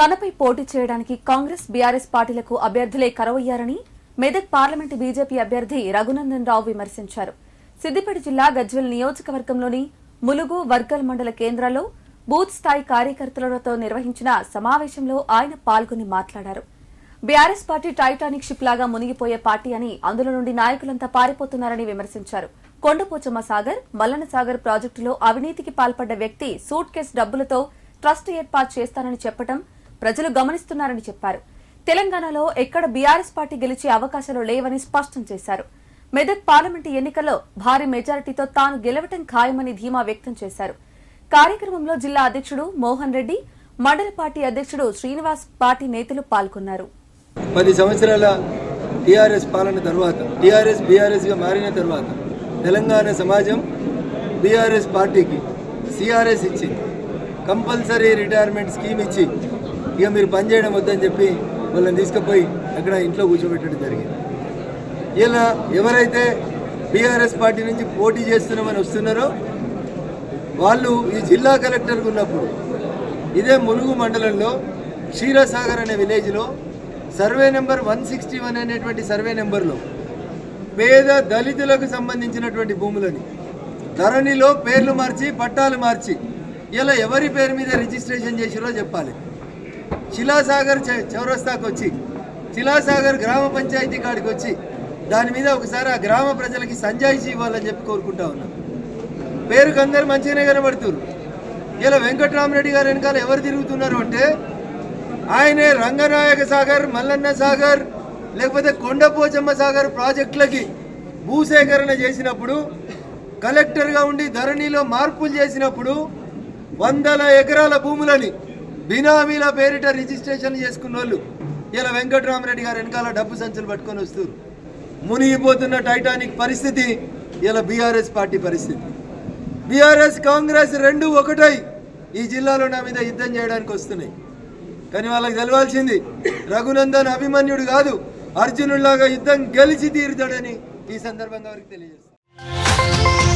తనపై పోటీ చేయడానికి కాంగ్రెస్ బీఆర్ఎస్ పార్టీలకు అభ్యర్థులే కరవయ్యారని మెదక్ పార్లమెంటు బీజేపీ అభ్యర్థి రఘునందన్ రావు విమర్శించారు. సిద్దిపేట జిల్లా గజ్వెల్ నియోజకవర్గంలోని ములుగు వర్గల్ మండల కేంద్రాల్లో బూత్ స్థాయి కార్యకర్తలతో నిర్వహించిన సమావేశంలో ఆయన పాల్గొని మాట్లాడారు. బీఆర్ఎస్ పార్టీ టైటానిక్ షిప్ లాగా మునిగిపోయే పార్టీ అని అందులో నుండి నాయకులంతా పారిపోతున్నారని విమర్శించారు. కొండపోచమ్మ సాగర్ మల్లన సాగర్ ప్రాజెక్టులో అవినీతికి పాల్పడ్డ వ్యక్తి సూట్ కేసు డబ్బులతో ట్రస్ట్ ఏర్పాటు చేస్తానని చెప్పడం ప్రజలు గమనిస్తున్నారని చెప్పారు. తెలంగాణలో ఎక్కడ బీఆర్ఎస్ పార్టీ గెలిచే అవకాశాలు లేవని స్పష్టం చేశారు. మెదక్ పార్లమెంటు ఎన్నికల్లో భారీ మెజారిటీతో తాను గెలవటం ఖాయమని ధీమా వ్యక్తం చేశారు. కార్యక్రమంలో జిల్లా అధ్యక్షుడు మోహన్ రెడ్డి మండల పార్టీ అధ్యక్షుడు శ్రీనివాస్ పార్టీ నేతలు పాల్గొన్నారు. పది సంవత్సరాల టీఆర్ఎస్ పాలన తర్వాత టీఆర్ఎస్ బీఆర్ఎస్గా మారిన తర్వాత తెలంగాణ సమాజం బీఆర్ఎస్ పార్టీకి సిఆర్ఎస్ ఇచ్చి కంపల్సరీ రిటైర్మెంట్ స్కీమ్ ఇచ్చి ఇక మీరు పనిచేయడం వద్దని చెప్పి వాళ్ళని తీసుకుపోయి అక్కడ ఇంట్లో కూర్చోబెట్టడం జరిగింది. ఇలా ఎవరైతే బీఆర్ఎస్ పార్టీ నుంచి పోటీ చేస్తున్నామని వస్తున్నారో వాళ్ళు ఈ జిల్లా కలెక్టర్గా ఉన్నప్పుడు ఇదే ములుగు మండలంలో క్షీరసాగర్ అనే విలేజ్లో survey number one sixty one అనేటువంటి సర్వే నెంబర్లో పేద దళితులకు సంబంధించినటువంటి భూములని ధరణిలో పేర్లు మార్చి పట్టాలు మార్చి ఇలా ఎవరి పేరు మీద రిజిస్ట్రేషన్ చేసిరో చెప్పాలి. శిలాసాగర్ చ- చౌరస్తాకు వచ్చి శిలాసాగర్ గ్రామ పంచాయతీ కాడికి వచ్చి దాని మీద ఒకసారి ఆ గ్రామ ప్రజలకి సంజాయిషి ఇవ్వాలని చెప్పి కోరుకుంటా ఉన్నా. పేరుకు అందరు మంచిగానే కనబడుతున్నారు ఇలా వెంకట్రామరెడ్డి గారు వెనకాల ఎవరు తిరుగుతున్నారు అంటే ఆయనే రంగనాయక సాగర్ మల్లన్న సాగర్ లేకపోతే కొండపోచమ్మ సాగర్ ప్రాజెక్టులకి భూసేకరణ చేసినప్పుడు కలెక్టర్గా ఉండి ధరణిలో మార్పులు చేసినప్పుడు వందల ఎకరాల భూములని బినామీల పేరిట రిజిస్ట్రేషన్ చేసుకున్న వాళ్ళు ఇలా వెంకటరామరెడ్డి గారు వెనకాల డబ్బు సంచులు పట్టుకొని వస్తారు మునిగిపోతున్న టైటానిక్ పరిస్థితి ఇలా బీఆర్ఎస్ పార్టీ పరిస్థితి. బీఆర్ఎస్ కాంగ్రెస్ రెండు ఒకటై ఈ జిల్లాలో నా మీద యుద్ధం చేయడానికి వస్తున్నాయి. కానీ వాళ్ళకి తెలవాల్సింది రఘునందన్ అభిమన్యుడు కాదు అర్జునుడిలాగా యుద్ధం గెలిచి తీరుతాడని ఈ సందర్భంగా వారికి తెలియజేస్తాను